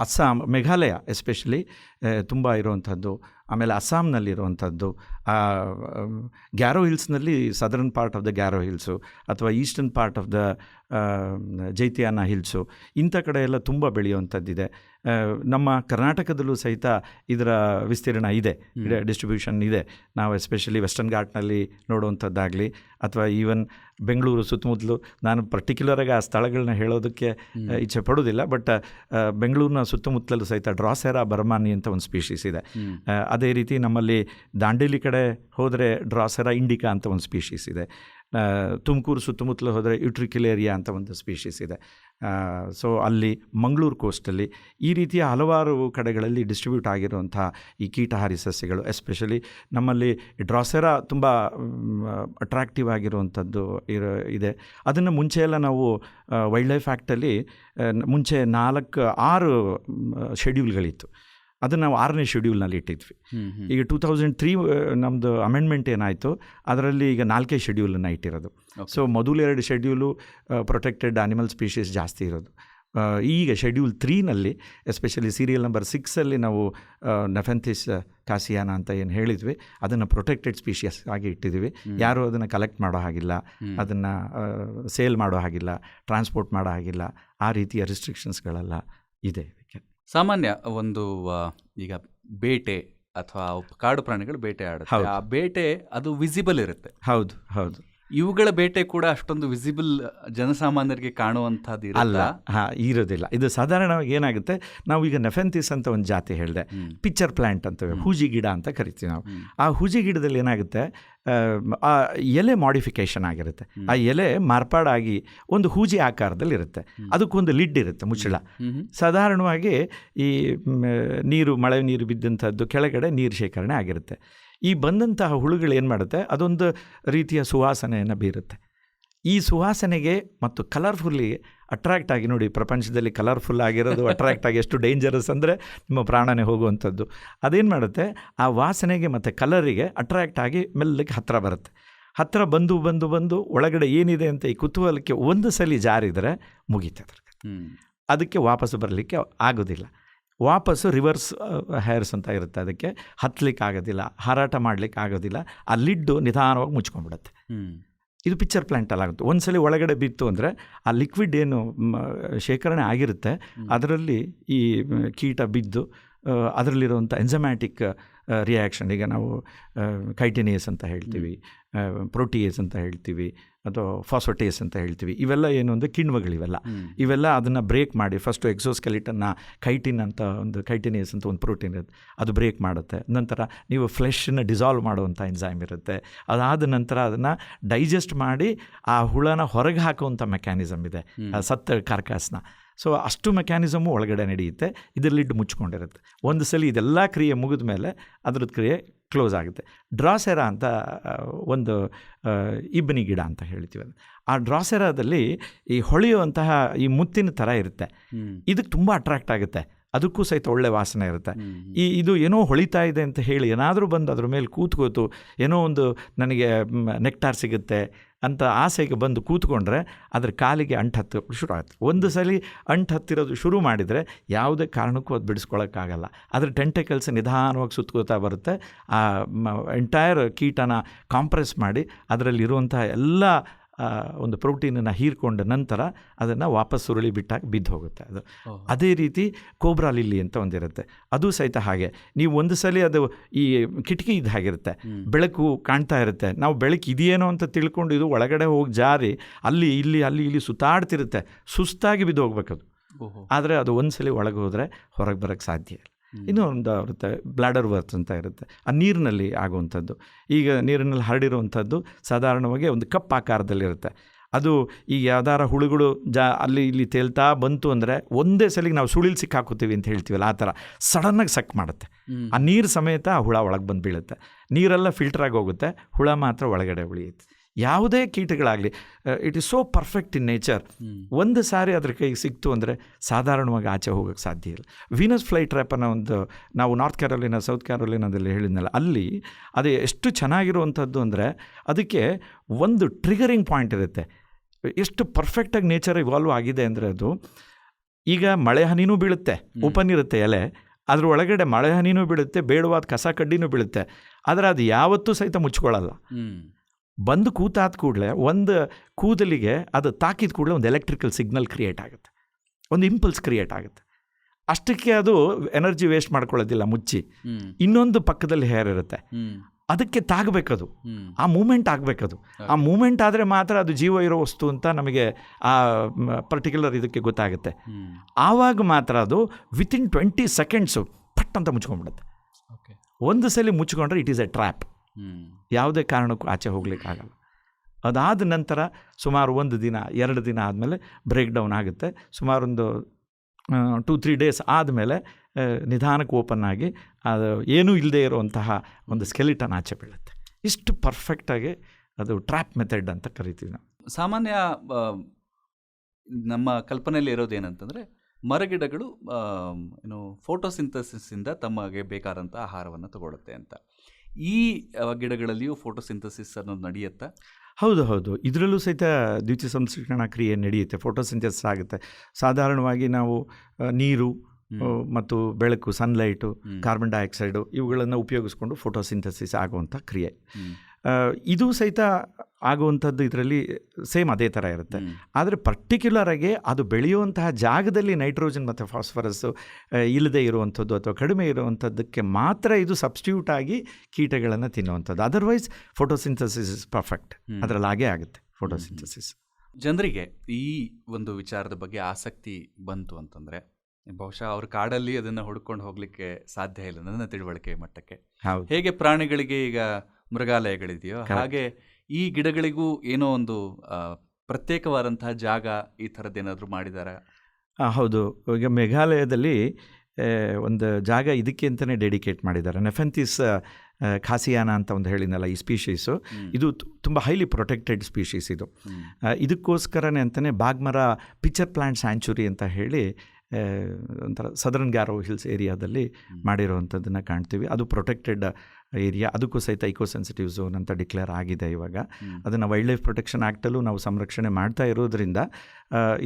ಅಸ್ಸಾಂ, ಮೇಘಾಲಯ ಎಸ್ಪೆಷಲಿ ತುಂಬ ಇರುವಂಥದ್ದು. ಆಮೇಲೆ ಅಸ್ಸಾಂನಲ್ಲಿರುವಂಥದ್ದು. Garo ಹಿಲ್ಸ್ನಲ್ಲಿ southern part of the Garo hills ಅಥವಾ ಈಸ್ಟರ್ನ್ ಪಾರ್ಟ್ ಆಫ್ ದ ಜೈತಿಯಾನ ಹಿಲ್ಸು ಇಂಥ ಕಡೆ ಎಲ್ಲ ತುಂಬ ಬೆಳೆಯುವಂಥದ್ದಿದೆ. ನಮ್ಮ ಕರ್ನಾಟಕದಲ್ಲೂ ಸಹಿತ ಇದರ ವಿಸ್ತೀರ್ಣ ಇದೆ ಡಿಸ್ಟ್ರಿಬ್ಯೂಷನ್ ಇದೆ ನಾವು ಎಸ್ಪೆಷಲಿ ವೆಸ್ಟರ್ನ್ ಘಾಟ್ನಲ್ಲಿ ನೋಡುವಂಥದ್ದಾಗಲಿ ಅಥವಾ ಈವನ್ ಬೆಂಗಳೂರು ಸುತ್ತಮುತ್ತಲು ನಾನು ಪರ್ಟಿಕ್ಯುಲರಾಗಿ ಆ ಸ್ಥಳಗಳನ್ನ ಹೇಳೋದಕ್ಕೆ ಇಚ್ಛೆ ಪಡೋದಿಲ್ಲ ಬಟ್ ಬೆಂಗಳೂರಿನ ಸುತ್ತಮುತ್ತಲೂ ಸಹಿತ ಡ್ರಾಸೆರಾ ಬರ್ಮಾನಿ ಅಂತ ಒಂದು ಸ್ಪೀಷೀಸ್ ಇದೆ. ಅದೇ ರೀತಿ ನಮ್ಮಲ್ಲಿ ದಾಂಡೇಲಿ ಕಡೆ ಹೋದರೆ ಡ್ರಾಸೆರಾ ಇಂಡಿಕಾ ಅಂತ ಒಂದು ಸ್ಪೀಷೀಸ್ ಇದೆ. ತುಮಕೂರು ಸುತ್ತಮುತ್ತಲು ಹೋದರೆ ಯುಟ್ರಿಕ್ಯುಲೇರಿಯಾ ಅಂತ ಒಂದು ಸ್ಪೀಷೀಸ್ ಇದೆ. ಸೊ ಅಲ್ಲಿ ಮಂಗಳೂರು ಕೋಸ್ಟಲ್ಲಿ ಈ ರೀತಿಯ ಹಲವಾರು ಕಡೆಗಳಲ್ಲಿ ಡಿಸ್ಟ್ರಿಬ್ಯೂಟ್ ಆಗಿರುವಂಥ ಈ ಕೀಟಹಾರಿ ಸಸ್ಯಗಳು ಎಸ್ಪೆಷಲಿ ನಮ್ಮಲ್ಲಿ ಡ್ರಾಸೆರಾ ತುಂಬ ಅಟ್ರಾಕ್ಟಿವ್ ಆಗಿರುವಂಥದ್ದು ಇರೋ, ಇದೆ. ಅದನ್ನು ಮುಂಚೆ ನಾವು ವೈಲ್ಡ್ ಲೈಫ್ ಆ್ಯಕ್ಟಲ್ಲಿ ಮುಂಚೆ ನಾಲ್ಕು, ಆರು ಶೆಡ್ಯೂಲ್ಗಳಿತ್ತು ಅದನ್ನು ನಾವು ಆರನೇ ಶೆಡ್ಯೂಲ್ನಲ್ಲಿ ಇಟ್ಟಿದ್ವಿ. ಈಗ ಟೂ ತೌಸಂಡ್ ತ್ರೀ ನಮ್ಮದು ಅಮೆಂಡ್ಮೆಂಟ್ ಏನಾಯಿತು ಅದರಲ್ಲಿ ಈಗ ನಾಲ್ಕೇ ಶೆಡ್ಯೂಲನ್ನು ಇಟ್ಟಿರೋದು. ಸೊ ಮೊದಲು ಎರಡು ಶೆಡ್ಯೂಲು ಪ್ರೊಟೆಕ್ಟೆಡ್ ಆನಿಮಲ್ ಸ್ಪೀಷೀಸ್ ಜಾಸ್ತಿ ಇರೋದು. ಈಗ ಶೆಡ್ಯೂಲ್ ತ್ರೀನಲ್ಲಿ ಎಸ್ಪೆಷಲಿ ಸೀರಿಯಲ್ ನಂಬರ್ ಸಿಕ್ಸಲ್ಲಿ ನಾವು ನೆಫೆಂಥಿಸ್ ಕಾಸಿಯಾನ ಅಂತ ಏನು ಹೇಳಿದ್ವಿ ಅದನ್ನು ಪ್ರೊಟೆಕ್ಟೆಡ್ ಸ್ಪೀಷಿಯಸ್ ಆಗಿ ಇಟ್ಟಿದ್ದೀವಿ. ಯಾರೂ ಅದನ್ನು ಕಲೆಕ್ಟ್ ಮಾಡೋ ಹಾಗಿಲ್ಲ ಅದನ್ನು ಸೇಲ್ ಮಾಡೋ ಹಾಗಿಲ್ಲ ಟ್ರಾನ್ಸ್ಪೋರ್ಟ್ ಮಾಡೋ ಹಾಗಿಲ್ಲ ಆ ರೀತಿಯ ರಿಸ್ಟ್ರಿಕ್ಷನ್ಸ್ಗಳೆಲ್ಲ ಇದೆ. ಸಾಮಾನ್ಯ ಒಂದು ಈಗ ಬೇಟೆ ಅಥವಾ ಕಾಡು ಪ್ರಾಣಿಗಳು ಬೇಟೆ ಆಡುತ್ತೆ. ಆ ಬೇಟೆ ಅದು ವಿಸಿಬಲ್ ಇರುತ್ತೆ. ಹೌದು ಹೌದು. ಇವುಗಳ ಬೇಟೆ ಕೂಡ ಅಷ್ಟೊಂದು ವಿಸಿಬಲ್ ಜನಸಾಮಾನ್ಯರಿಗೆ ಕಾಣುವಂತಹದ್ದು ಅಲ್ಲ ಹಾಂ ಇರೋದಿಲ್ಲ ಇದು ಸಾಧಾರಣವಾಗಿ ಏನಾಗುತ್ತೆ? ನಾವು ಈಗ ನೆಫೆಂತಿಸ್ ಅಂತ ಒಂದು ಜಾತಿ ಹೇಳಿದೆ. ಪಿಚ್ಚರ್ ಪಿಕ್ಚರ್ ಪ್ಲ್ಯಾಂಟ್ ಅಂತೇವೆ ಹೂಜಿ ಗಿಡ ಅಂತ ಕರಿತೀವಿ ನಾವು. ಆ ಹೂಜಿ ಗಿಡದಲ್ಲಿ ಏನಾಗುತ್ತೆ? ಆ, ಎಲೆ ಮಾಡಿಫಿಕೇಶನ್ ಆಗಿರುತ್ತೆ. ಆ ಎಲೆ ಮಾರ್ಪಾಡಾಗಿ ಒಂದು ಹೂಜಿ ಆಕಾರದಲ್ಲಿ ಇರುತ್ತೆ. ಅದಕ್ಕೊಂದು ಲಿಡ್ ಇರುತ್ತೆ ಮುಚ್ಚಳ. ಸಾಧಾರಣವಾಗಿ ಈ ನೀರು ಮಳೆ ನೀರು ಬಿದ್ದಂಥದ್ದು ಕೆಳಗಡೆ ನೀರು ಶೇಖರಣೆ ಆಗಿರುತ್ತೆ. ಈ ಬಂದಂತಹ ಹುಳುಗಳು ಏನು ಮಾಡುತ್ತೆ? ಅದೊಂದು ರೀತಿಯ ಸುವಾಸನೆಯನ್ನು ಬೀರುತ್ತೆ. ಈ ಸುವಾಸನೆಗೆ ಮತ್ತು ಕಲರ್ಫುಲ್ಲಿ ಅಟ್ರಾಕ್ಟ್ ಆಗಿ ನೋಡಿ ಪ್ರಪಂಚದಲ್ಲಿ ಕಲರ್ಫುಲ್ ಆಗಿರೋದು ಅಟ್ರಾಕ್ಟ್ ಆಗಿ ಎಷ್ಟು ಡೇಂಜರಸ್ ಅಂದರೆ ನಿಮ್ಮ ಪ್ರಾಣನೇ ಹೋಗುವಂಥದ್ದು. ಅದೇನು ಮಾಡುತ್ತೆ? ಆ ವಾಸನೆಗೆ ಮತ್ತು ಕಲರಿಗೆ ಅಟ್ರಾಕ್ಟ್ ಆಗಿ ಮೆಲ್ಲಗೆ ಹತ್ತಿರ ಬರುತ್ತೆ. ಹತ್ತಿರ ಬಂದು ಬಂದು ಬಂದು ಒಳಗಡೆ ಏನಿದೆ ಅಂತ ಈ ಕುತೂಹಲಕ್ಕೆ ಒಂದು ಸಲ ಜಾರಿದರೆ ಮುಗೀತದೆ ಹ್ಮ್. ಅದಕ್ಕೆ ವಾಪಸ್ಸು ಬರಲಿಕ್ಕೆ ಆಗೋದಿಲ್ಲ. ವಾಪಸ್ಸು ರಿವರ್ಸ್ ಹೇರ್ಸ್ ಅಂತ ಇರುತ್ತೆ ಅದಕ್ಕೆ. ಹತ್ತಲಿಕ್ಕೆ ಆಗೋದಿಲ್ಲ ಹಾರಾಟ ಮಾಡಲಿಕ್ಕೆ ಆಗೋದಿಲ್ಲ ಆ ಲಿಡ್ಡು ನಿಧಾನವಾಗಿ ಮುಚ್ಕೊಂಡ್ಬಿಡುತ್ತೆ. ಇದು ಪಿಕ್ಚರ್ ಪ್ಲ್ಯಾಂಟಲ್ಲಿ ಆಗುತ್ತೆ. ಒಂದು ಸಲ ಒಳಗಡೆ ಬಿತ್ತು ಅಂದರೆ ಆ ಲಿಕ್ವಿಡ್ ಏನು ಶೇಖರಣೆ ಆಗಿರುತ್ತೆ. ಅದರಲ್ಲಿ ಈ ಕೀಟ ಬಿದ್ದು ಅದರಲ್ಲಿರುವಂಥ ಎಂಜಮ್ಯಾಟಿಕ್ ರಿಯಾಕ್ಷನ್ ಈಗ ನಾವು ಕೈಟಿನಿಯಸ್ ಅಂತ ಹೇಳ್ತೀವಿ ಪ್ರೋಟಿಯೇಸ್ ಅಂತ ಹೇಳ್ತೀವಿ ಅಥವಾ ಫಾಸೋಟೇಸ್ ಅಂತ ಹೇಳ್ತೀವಿ. ಇವೆಲ್ಲ ಏನು ಅಂದರೆ ಕಿಣ್ವಗಳಿವೆಲ್ಲ. ಇವೆಲ್ಲ ಅದನ್ನು ಬ್ರೇಕ್ ಮಾಡಿ ಫಸ್ಟು ಎಕ್ಸೋಸ್ಕೆಲಿಟನ್ನ ಕೈಟಿನ್ ಅಂತ ಒಂದು ಕೈಟಿನಿಯಸ್ ಅಂತ ಒಂದು ಪ್ರೋಟೀನ್ ಇರುತ್ತೆ. ಅದು ಬ್ರೇಕ್ ಮಾಡುತ್ತೆ. ನಂತರ ನೀವು ಫ್ಲೆಶನ್ನ ಡಿಸಾಲ್ವ್ ಮಾಡುವಂಥ ಎಂಜೈಮ್ ಇರುತ್ತೆ. ಅದಾದ ನಂತರ ಅದನ್ನು ಡೈಜೆಸ್ಟ್ ಮಾಡಿ ಆ ಹುಳನ ಹೊರಗೆ ಹಾಕುವಂಥ ಮೆಕ್ಯಾನಿಸಮ್ ಇದೆ. ಸತ್ತ ಕಾರ್ಕಾಸ್ನ ಸೊ ಅಷ್ಟು ಮೆಕ್ಯಾನಿಸಮು ಒಳಗಡೆ ನಡೆಯುತ್ತೆ. ಇದರ ಲಿಡ್ ಮುಚ್ಕೊಂಡಿರುತ್ತೆ. ಒಂದು ಸಲ ಇದೆಲ್ಲ ಕ್ರಿಯೆ ಮುಗಿದ ಮೇಲೆ ಅದ್ರದ್ದು ಕ್ರಿಯೆ ಕ್ಲೋಸ್ ಆಗುತ್ತೆ. ಡ್ರಾಸೆರಾ ಅಂತ ಒಂದು ಇಬ್ಬನಿ ಗಿಡ ಅಂತ ಹೇಳ್ತೀವಿ ಅದು ಆ ಡ್ರಾಸೆರಾದಲ್ಲಿ ಈ ಹೊಳೆಯುವಂತಹ ಈ ಮುತ್ತಿನ ಥರ ಇರುತ್ತೆ. ಇದಕ್ಕೆ ತುಂಬ ಅಟ್ರಾಕ್ಟ್ ಆಗುತ್ತೆ. ಅದಕ್ಕೂ ಸಹಿತ ಒಳ್ಳೆ ವಾಸನೆ ಇರುತ್ತೆ. ಈ ಇದು ಏನೋ ಹೊಳಿತಾ ಇದೆ ಅಂತ ಹೇಳಿ ಏನಾದರೂ ಬಂದು ಅದ್ರ ಮೇಲೆ ಕೂತ್ಕೋತು ಏನೋ ಒಂದು ನನಗೆ ನೆಕ್ಟಾರ್ ಸಿಗುತ್ತೆ ಅಂತ ಆಸೆಗೆ ಬಂದು ಕೂತ್ಕೊಂಡ್ರೆ ಅದ್ರ ಕಾಲಿಗೆ ಅಂಟು ಹತ್ತಿರ ಶುರು ಆಗುತ್ತೆ ಒಂದು ಸಲ ಅಂಟು ಹತ್ತಿರೋದು ಶುರು ಮಾಡಿದರೆ ಯಾವುದೇ ಕಾರಣಕ್ಕೂ ಅದು ಬಿಡಿಸ್ಕೊಳ್ಳೋಕ್ಕಾಗಲ್ಲ ಅದ್ರ ಕೆಲಸ ನಿಧಾನವಾಗಿ ಸುತ್ತಕೋತಾ ಬರುತ್ತೆ. ಆ ಎಂಟೈರ್ ಕೀಟನ ಕಾಂಪ್ರೆಸ್ ಮಾಡಿ ಅದರಲ್ಲಿರುವಂತಹ ಎಲ್ಲ ಒಂದು ಪ್ರೋಟೀನನ್ನು ಹೀರ್ಕೊಂಡ ನಂತರ ಅದನ್ನು ವಾಪಸ್ ಸುರುಳಿ ಬಿಟ್ಟಾಗ ಬಿದ್ದು ಹೋಗುತ್ತೆ. ಅದು ಅದೇ ರೀತಿ ಕೋಬ್ರಾ ಲಿಲ್ಲಿ ಅಂತ ಒಂದಿರುತ್ತೆ. ಅದು ಸಹಿತ ಹಾಗೆ. ನೀವು ಒಂದು ಸಲ ಅದು ಈ ಕಿಟಕಿ ಇದ್ದ ಹಾಗಿರುತ್ತೆ. ಬೆಳಕು ಕಾಣ್ತಾ ಇರುತ್ತೆ. ನಾವು ಬೆಳಕು ಇದೆಯೇನೋ ಅಂತ ತಿಳ್ಕೊಂಡು ಇದು ಒಳಗಡೆ ಹೋಗಿ ಜಾರಿ ಅಲ್ಲಿ ಇಲ್ಲಿ ಅಲ್ಲಿ ಇಲ್ಲಿ ಸುತ್ತಾಡ್ತಿರುತ್ತೆ. ಸುಸ್ತಾಗಿ ಬಿದ್ದು ಹೋಗ್ಬೇಕದು. ಆದರೆ ಅದು ಒಂದು ಸಲ ಒಳಗೆ ಹೋದರೆ ಹೊರಗೆ ಬರೋಕ್ಕೆ ಸಾಧ್ಯ ಇಲ್ಲ. ಇನ್ನೂ ಒಂದು ಇರುತ್ತೆ ಬ್ಲಾಡರ್ ವರ್ತ್ ಅಂತ ಇರುತ್ತೆ. ಆ ನೀರಿನಲ್ಲಿ ಆಗುವಂಥದ್ದು. ಈಗ ನೀರಿನಲ್ಲಿ ಹರಡಿರುವಂಥದ್ದು ಸಾಧಾರಣವಾಗಿ ಒಂದು ಕಪ್ ಆಕಾರದಲ್ಲಿರುತ್ತೆ. ಅದು ಈಗ ಯಾವ್ದಾರ ಹುಳುಗಳು ಜಾ ಅಲ್ಲಿ ಇಲ್ಲಿ ತೇಲ್ತಾ ಬಂತು ಅಂದರೆ ಒಂದೇ ಸಲಿಗೆ ನಾವು ಸುಳಿಲ್ ಸಿಕ್ಕಾಕೋತೀವಿ ಅಂತ ಹೇಳ್ತೀವಲ್ಲ ಆ ಥರ ಸಡನ್ನಾಗಿ ಸಕ್ ಮಾಡುತ್ತೆ. ಆ ನೀರು ಸಮೇತ ಆ ಹುಳ ಒಳಗೆ ಬಂದು ಬೀಳುತ್ತೆ ನೀರೆಲ್ಲ ಫಿಲ್ಟ್ರಾಗಿ ಹೋಗುತ್ತೆ ಹುಳ ಮಾತ್ರ ಒಳಗಡೆ ಉಳಿಯುತ್ತೆ. ಯಾವುದೇ ಕೀಟಗಳಾಗಲಿ it is so perfect in nature ಒಂದು ಸಾರಿ ಅದ್ರ ಕೈಗೆ ಸಿಕ್ತು ಅಂದರೆ ಸಾಧಾರಣವಾಗಿ ಆಚೆ ಹೋಗೋಕ್ಕೆ ಸಾಧ್ಯ ಇಲ್ಲ. ವೀನಸ್ ಫ್ಲೈ ಟ್ರ್ಯಾಪ್ ಅನ್ನೋ ಒಂದು ನಾವು ನಾರ್ತ್ ಕ್ಯಾರೋಲಿನ ಸೌತ್ ಕ್ಯಾರೋಲಿನಾದಲ್ಲಿ ಹೇಳಿದ್ನಲ್ಲ ಅಲ್ಲಿ ಅದು ಎಷ್ಟು ಚೆನ್ನಾಗಿರುವಂಥದ್ದು ಅಂದರೆ ಅದಕ್ಕೆ ಒಂದು ಟ್ರಿಗರಿಂಗ್ ಪಾಯಿಂಟ್ ಇರುತ್ತೆ. ಎಷ್ಟು ಪರ್ಫೆಕ್ಟಾಗಿ ನೇಚರ್ ಇವಾಲ್ವ್ ಆಗಿದೆ ಅಂದರೆ ಅದು ಈಗ ಮಳೆ ಹನಿನೂ ಬೀಳುತ್ತೆ ಓಪನ್ ಇರುತ್ತೆ ಎಲೆ ಅದ್ರ ಒಳಗಡೆ ಮಳೆ ಹನಿನೂ ಬೀಳುತ್ತೆ ಬೇಡವಾದ ಕಸ ಕಡ್ಡಿನೂ ಬೀಳುತ್ತೆ ಆದರೆ ಅದು ಯಾವತ್ತೂ ಸಹಿತ ಮುಚ್ಕೊಳ್ಳಲ್ಲ. ಬಂದು ಕೂತಾದ ಕೂಡಲೇ ಒಂದು ಕೂದಲಿಗೆ ಅದು ತಾಕಿದ ಕೂಡಲೇ ಒಂದು ಎಲೆಕ್ಟ್ರಿಕಲ್ ಸಿಗ್ನಲ್ ಕ್ರಿಯೇಟ್ ಆಗುತ್ತೆ. ಒಂದು ಇಂಪಲ್ಸ್ ಕ್ರಿಯೇಟ್ ಆಗುತ್ತೆ. ಅಷ್ಟಕ್ಕೆ ಅದು ಎನರ್ಜಿ ವೇಸ್ಟ್ ಮಾಡ್ಕೊಳ್ಳೋದಿಲ್ಲ ಮುಚ್ಚಿ. ಇನ್ನೊಂದು ಪಕ್ಕದಲ್ಲಿ ಹೇರ್ ಇರುತ್ತೆ. ಅದಕ್ಕೆ ತಾಗಬೇಕದು. ಆ ಮೂಮೆಂಟ್ ಆಗಬೇಕದು. ಆ ಮೂಮೆಂಟ್ ಆದರೆ ಮಾತ್ರ ಅದು ಜೀವ ಇರೋ ವಸ್ತು ಅಂತ ನಮಗೆ ಆ ಪರ್ಟಿಕ್ಯುಲರ್ ಇದಕ್ಕೆ ಗೊತ್ತಾಗುತ್ತೆ. ಆವಾಗ ಮಾತ್ರ ಅದು ವಿತಿನ್ ಟ್ವೆಂಟಿ ಸೆಕೆಂಡ್ಸು ಪಟ್ ಅಂತ ಮುಚ್ಕೊಂಡ್ಬಿಡುತ್ತೆ. ಒಂದು ಸಲ ಮುಚ್ಕೊಂಡ್ರೆ ಇಟ್ ಈಸ್ ಎ ಟ್ರ್ಯಾಪ್. ಯಾವುದೇ ಕಾರಣಕ್ಕೂ ಆಚೆ ಹೋಗ್ಲಿಕ್ಕಾಗಲ್ಲ. ಅದಾದ ನಂತರ ಸುಮಾರು ಒಂದು ದಿನ, ಎರಡು ದಿನ ಆದಮೇಲೆ ಬ್ರೇಕ್ ಡೌನ್ ಆಗುತ್ತೆ. ಸುಮಾರೊಂದು ಟೂ ತ್ರೀ ಡೇಸ್ ಆದಮೇಲೆ ನಿಧಾನಕ್ಕೆ ಓಪನ್ ಆಗಿ, ಅದು ಏನೂ ಇಲ್ಲದೆ ಇರುವಂತಹ ಒಂದು ಸ್ಕೆಲಿಟನ್ ಆಚೆ ಬೀಳುತ್ತೆ. ಇಷ್ಟು ಪರ್ಫೆಕ್ಟಾಗಿ ಅದು ಟ್ರ್ಯಾಪ್ ಮೆಥಡ್ ಅಂತ ಕರಿತೀವಿ ನಾವು. ಸಾಮಾನ್ಯ ನಮ್ಮ ಕಲ್ಪನೆಯಲ್ಲಿ ಇರೋದೇನಂತಂದರೆ ಮರಗಿಡಗಳು ಏನು ಫೋಟೋಸಿಂಥಸಿಸಿಂದ ತಮಗೆ ಬೇಕಾದಂಥ ಆಹಾರವನ್ನು ತಗೊಳ್ಳುತ್ತೆ ಅಂತ. ಈ ಗಿಡಗಳಲ್ಲಿಯೂ ಫೋಟೋಸಿಂಥಸಿಸ್ ಅನ್ನೋದು ನಡೆಯುತ್ತಾ? ಹೌದು ಹೌದು. ಇದರಲ್ಲೂ ಸಹಿತ ದ್ವಿತೀಯ ಸಂಸ್ಕರಣ ಕ್ರಿಯೆ ನಡೆಯುತ್ತೆ. ಫೋಟೋಸಿಂಥಸಿಸ್ ಆಗುತ್ತೆ. ಸಾಧಾರಣವಾಗಿ ನಾವು ನೀರು ಮತ್ತು ಬೆಳಕು ಸನ್ಲೈಟು. ಕಾರ್ಬನ್ ಡೈಆಕ್ಸೈಡು ಇವುಗಳನ್ನು ಉಪಯೋಗಿಸ್ಕೊಂಡು ಫೋಟೋಸಿಂಥಸಿಸ್ ಆಗುವಂಥ ಕ್ರಿಯೆ. ಇದು ಸಹಿತ ಆಗುವಂಥದ್ದು ಇದರಲ್ಲಿ ಸೇಮ್ ಅದೇ ಥರ ಇರುತ್ತೆ. ಆದರೆ ಪರ್ಟಿಕ್ಯುಲರಾಗಿ ಅದು ಬೆಳೆಯುವಂತಹ ಜಾಗದಲ್ಲಿ ನೈಟ್ರೋಜನ್ ಮತ್ತು ಫಾಸ್ಫರಸ್ಸು ಇಲ್ಲದೆ ಇರುವಂಥದ್ದು ಅಥವಾ ಕಡಿಮೆ ಇರುವಂಥದ್ದಕ್ಕೆ ಮಾತ್ರ ಇದು ಸಬ್ಸ್ಟಿಟ್ಯೂಟ್ ಆಗಿ ಕೀಟಗಳನ್ನು ತಿನ್ನುವಂಥದ್ದು. Otherwise photosynthesis is perfect. ಅದರಲ್ಲಿ ಹಾಗೇ ಆಗುತ್ತೆ ಫೋಟೋಸಿಂಥಸಿಸ್ ಜನರಿಗೆ ಈ ಒಂದು ವಿಚಾರದ ಬಗ್ಗೆ ಆಸಕ್ತಿ ಬಂತು ಅಂತಂದರೆ ಬಹುಶಃ ಅವ್ರ ಕಾಡಲ್ಲಿ ಅದನ್ನು ಹುಡ್ಕೊಂಡು ಹೋಗ್ಲಿಕ್ಕೆ ಸಾಧ್ಯ ಇಲ್ಲ ನನ್ನ ತಿಳುವಳಿಕೆ ಮಟ್ಟಕ್ಕೆ. ಹೌದು. ಹೇಗೆ ಪ್ರಾಣಿಗಳಿಗೆ ಈಗ ಮೃಗಾಲಯಗಳಿದೆಯೋ. ಹಾಗೆ ಈ ಗಿಡಗಳಿಗೂ ಏನೋ ಒಂದು ಪ್ರತ್ಯೇಕವಾದಂತಹ ಜಾಗ ಈ ಥರದ್ದೇನಾದ್ರೂ ಮಾಡಿದಾರ? ಮಾಡಿದ್ದಾರೆ ಹೌದು. ಈಗ ಮೇಘಾಲಯದಲ್ಲಿ ಒಂದು ಜಾಗ ಇದಕ್ಕೆ ಅಂತಲೇ ಡೆಡಿಕೇಟ್ ಮಾಡಿದ್ದಾರೆ. ನೆಫೆಂತಿಸ್ ಖಾಸಿಯಾನ ಅಂತ ಒಂದು ಹೇಳಿದ್ನಲ್ಲ ಈ ಸ್ಪೀಷೀಸು ಇದು ತುಂಬ ಹೈಲಿ ಪ್ರೊಟೆಕ್ಟೆಡ್ ಸ್ಪೀಷೀಸ್ ಇದು. ಇದಕ್ಕೋಸ್ಕರನೇ ಅಂತಲೇ ಬಾಗ್ಮರ ಪಿಕ್ಚರ್ ಪ್ಲಾಂಟ್ ಸ್ಯಾಂಚುರಿ ಅಂತ ಹೇಳಿ ಒಂಥರ ಸದರ್ನ್ ಗ್ಯಾರೋ ಹಿಲ್ಸ್ ಏರಿಯಾದಲ್ಲಿ ಮಾಡಿರೋವಂಥದ್ದನ್ನು ಕಾಣ್ತೀವಿ. ಅದು ಪ್ರೊಟೆಕ್ಟೆಡ್ ಏರಿಯಾ ಅದಕ್ಕೂ ಸಹಿತ ಇಕೋ ಸೆನ್ಸಿಟಿವ್ ಝೋನ್ ಅಂತ ಡಿಕ್ಲೇರ್ ಆಗಿದೆ ಇವಾಗ. ಅದನ್ನು ವೈಲ್ಡ್ ಲೈಫ್ ಪ್ರೊಟೆಕ್ಷನ್ ಆ್ಯಕ್ಟಲ್ಲೂ ನಾವು ಸಂರಕ್ಷಣೆ ಮಾಡ್ತಾ ಇರೋದ್ರಿಂದ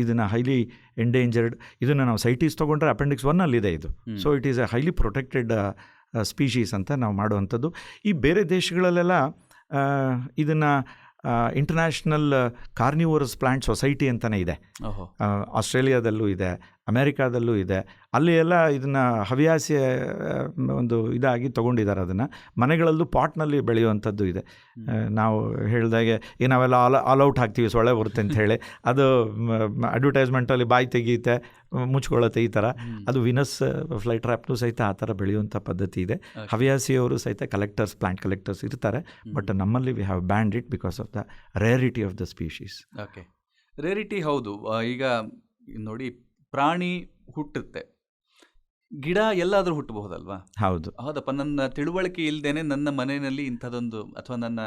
ಇದನ್ನು ಹೈಲಿ ಎಂಡೇಂಜರ್ಡ್ ಇದನ್ನು ನಾವು ಸೈಟೀಸ್ ತೊಗೊಂಡ್ರೆ ಅಪೆಂಡಿಕ್ಸ್ ಒನ್ನಲ್ಲಿದೆ ಇದು. So it is a highly protected species ಅಂತ ನಾವು ಮಾಡುವಂಥದ್ದು. ಈ ಬೇರೆ ದೇಶಗಳಲ್ಲೆಲ್ಲ ಇದನ್ನು ಇಂಟರ್ನ್ಯಾಷನಲ್ ಕಾರ್ನಿವೋರಸ್ ಪ್ಲಾಂಟ್ ಸೊಸೈಟಿ ಅಂತಲೇ ಇದೆ. ಆಸ್ಟ್ರೇಲಿಯಾದಲ್ಲೂ ಇದೆ ಅಮೇರಿಕಾದಲ್ಲೂ ಇದೆ. ಅಲ್ಲಿ ಎಲ್ಲ ಇದನ್ನು ಹವ್ಯಾಸಿ ಒಂದು ಇದಾಗಿ ತೊಗೊಂಡಿದ್ದಾರೆ ಅದನ್ನು. ಮನೆಗಳಲ್ಲೂ ಪಾಟ್ನಲ್ಲಿ ಬೆಳೆಯುವಂಥದ್ದು ಇದೆ. ನಾವು ಹೇಳಿದಾಗೆ ಈ ನಾವೆಲ್ಲ ಆಲ್ ಆಲ್ ಔಟ್ ಹಾಕ್ತೀವಿ ಸೊಳ್ಳೆ ಬರುತ್ತೆ ಅಂತ ಹೇಳಿ. ಅದು ಅಡ್ವರ್ಟೈಸ್ಮೆಂಟಲ್ಲಿ ಬಾಯಿ ತೆಗೀತೆ ಮುಚ್ಕೊಳ್ಳುತ್ತೆ ಈ ಥರ. ಅದು ವಿನಸ್ ಫ್ಲೈ ಟ್ರ್ಯಾಪ್ನು ಸಹಿತ ಆ ಥರ ಬೆಳೆಯುವಂಥ ಪದ್ಧತಿ ಇದೆ. ಹವ್ಯಾಸಿಯವರು ಸಹಿತ ಕಲೆಕ್ಟರ್ಸ್ ಪ್ಲಾಂಟ್ ಕಲೆಕ್ಟರ್ಸ್ ಇರ್ತಾರೆ. ಬಟ್ ನಮ್ಮಲ್ಲಿ we have banned it because of the rarity of the species okay. Rarity ಹೌದು. ಈಗ ನೋಡಿ ಪ್ರಾಣಿ ಹುಟ್ಟುತ್ತೆ. ಗಿಡ ಎಲ್ಲಾದರೂ ಹುಟ್ಟಬಹುದಲ್ವಾ? ಹೌದು. ಹೌದಪ್ಪ ನನ್ನ ತಿಳುವಳಿಕೆ ಇಲ್ಲದೇನೆ ನನ್ನ ಮನೆಯಲ್ಲಿ ಇಂಥದ್ದೊಂದು ಅಥವಾ ನನ್ನ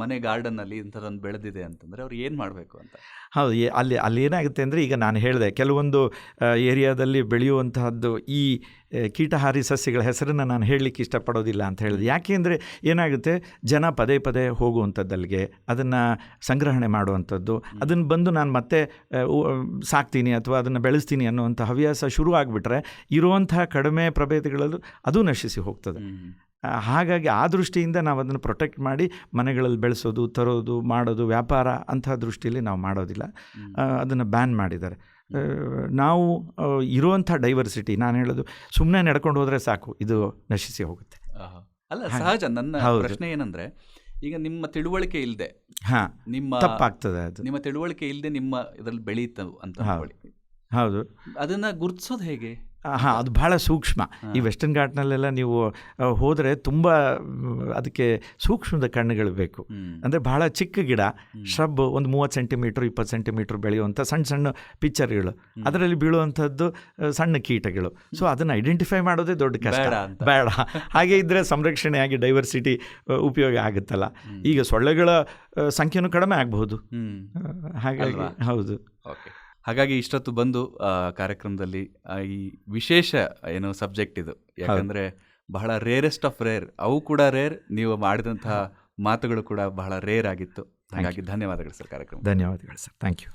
ಮನೆ ಗಾರ್ಡನ್ನಲ್ಲಿ ಇಂಥದ್ದೊಂದು ಬೆಳೆದಿದೆ ಅಂತಂದ್ರೆ ಅವ್ರು ಏನು ಮಾಡಬೇಕು ಅಂತ? ಹೌದು ಅಲ್ಲಿ ಅಲ್ಲಿ ಏನಾಗುತ್ತೆ ಅಂದರೆ ಈಗ ನಾನು ಹೇಳಿದೆ ಕೆಲವೊಂದು ಏರಿಯಾದಲ್ಲಿ ಬೆಳೆಯುವಂತಹದ್ದು ಈ ಕೀಟಹಾರಿ ಸಸ್ಯಗಳ ಹೆಸರನ್ನು ನಾನು ಹೇಳಲಿಕ್ಕೆ ಇಷ್ಟಪಡೋದಿಲ್ಲ ಅಂತ ಹೇಳಿದೆ. ಯಾಕೆ ಅಂದರೆ ಏನಾಗುತ್ತೆ ಜನ ಪದೇ ಪದೇ ಹೋಗುವಂಥದ್ದಲ್ಲಿಗೆ ಅದನ್ನು ಸಂಗ್ರಹಣೆ ಮಾಡುವಂಥದ್ದು ಅದನ್ನು ಬಂದು ನಾನು ಮತ್ತೆ ಸಾಕ್ತೀನಿ ಅಥವಾ ಅದನ್ನು ಬೆಳೆಸ್ತೀನಿ ಅನ್ನುವಂಥ ಹವ್ಯಾಸ ಶುರು ಆಗಿಬಿಟ್ರೆ ಇರುವಂತಹ ಕಡಿಮೆ ಪ್ರಭೇದಗಳಲ್ಲೂ ಅದು ನಶಿಸಿ ಹೋಗ್ತದೆ. ಹಾಗಾಗಿ ಆ ದೃಷ್ಟಿಯಿಂದ ನಾವು ಅದನ್ನು ಪ್ರೊಟೆಕ್ಟ್ ಮಾಡಿ ಮನೆಗಳಲ್ಲಿ ಬೆಳೆಸೋದು ತರೋದು ಮಾಡೋದು ವ್ಯಾಪಾರ ಅಂತಹ ದೃಷ್ಟಿಯಲ್ಲಿ ನಾವು ಮಾಡೋದಿಲ್ಲ. ಅದನ್ನು ಬ್ಯಾನ್ ಮಾಡಿದ್ದಾರೆ. ನಾವು ಇರುವಂಥ ಡೈವರ್ಸಿಟಿ ನಾನು ಹೇಳೋದು ಸುಮ್ಮನೆ ನಡ್ಕೊಂಡು ಹೋದರೆ ಸಾಕು ಇದು ನಶಿಸಿ ಹೋಗುತ್ತೆ. ಅಲ್ಲ ಸಹಜ. ನನ್ನ. ಪ್ರಶ್ನೆ ಏನಂದ್ರೆ ಈಗ ನಿಮ್ಮ ತಿಳುವಳಿಕೆ ಇಲ್ಲದೆ ಹಾಂ. ನಿಮ್ಮ ತಪ್ಪಾಗ್ತದೆ ಅದು. ನಿಮ್ಮ ತಿಳುವಳಿಕೆ ಇಲ್ಲದೆ ನಿಮ್ಮ ಇದರಲ್ಲಿ ಬೆಳೀತು ಅಂತ. ಹೌದು. ಅದನ್ನ ಗುರ್ತಿಸೋದು ಹೇಗೆ? ಹಾಂ ಅದು ಭಾಳ ಸೂಕ್ಷ್ಮ. ಈ ವೆಸ್ಟರ್ನ್ ಘಾಟ್ನಲ್ಲೆಲ್ಲ ನೀವು ಹೋದರೆ ತುಂಬ ಅದಕ್ಕೆ ಸೂಕ್ಷ್ಮದ ಕಣ್ಣುಗಳು ಬೇಕು. ಅಂದರೆ ಭಾಳ ಚಿಕ್ಕ ಗಿಡ ಶ್ರಬ್ ಒಂದು ಮೂವತ್ತು ಸೆಂಟಿಮೀಟ್ರ್ ಇಪ್ಪತ್ತು ಸೆಂಟಿಮೀಟ್ರ್ ಬೆಳೆಯುವಂಥ ಸಣ್ಣ ಸಣ್ಣ ಪಿಚ್ಚರ್ಗಳು. ಅದರಲ್ಲಿ ಬೀಳುವಂಥದ್ದು ಸಣ್ಣ ಕೀಟಗಳು. ಸೊ ಅದನ್ನು ಐಡೆಂಟಿಫೈ ಮಾಡೋದೇ ದೊಡ್ಡ ಕಷ್ಟ. ಬೇಡ ಹಾಗೆ ಇದ್ದರೆ ಸಂರಕ್ಷಣೆಯಾಗಿ ಡೈವರ್ಸಿಟಿ ಉಪಯೋಗ ಆಗುತ್ತಲ್ಲ. ಈಗ ಸೊಳ್ಳೆಗಳ ಸಂಖ್ಯೆಯೂ ಸಂಖ್ಯೆನೂ ಕಡಿಮೆ ಆಗಬಹುದು. ಹಾಗಾಗಿ ಹೌದು. ಓಕೆ ಹಾಗಾಗಿ ಇಷ್ಟೊತ್ತು ಬಂದು ಕಾರ್ಯಕ್ರಮದಲ್ಲಿ ಈ ವಿಶೇಷ ಏನು ಸಬ್ಜೆಕ್ಟ್ ಇದು. ಯಾಕಂದ್ರೆ ಬಹಳ ರೇರೆಸ್ಟ್ ಆಫ್ ರೇರ್. ಅವು ಕೂಡ ರೇರ್ ನೀವು ಮಾಡಿದಂತಹ ಮಾತುಗಳು ಕೂಡ ಬಹಳ ರೇರ್ ಆಗಿತ್ತು. ಹಾಗಾಗಿ ಧನ್ಯವಾದಗಳು ಸರ್ ಕಾರ್ಯಕ್ರಮ ಧನ್ಯವಾದಗಳು ಸರ್. Thank you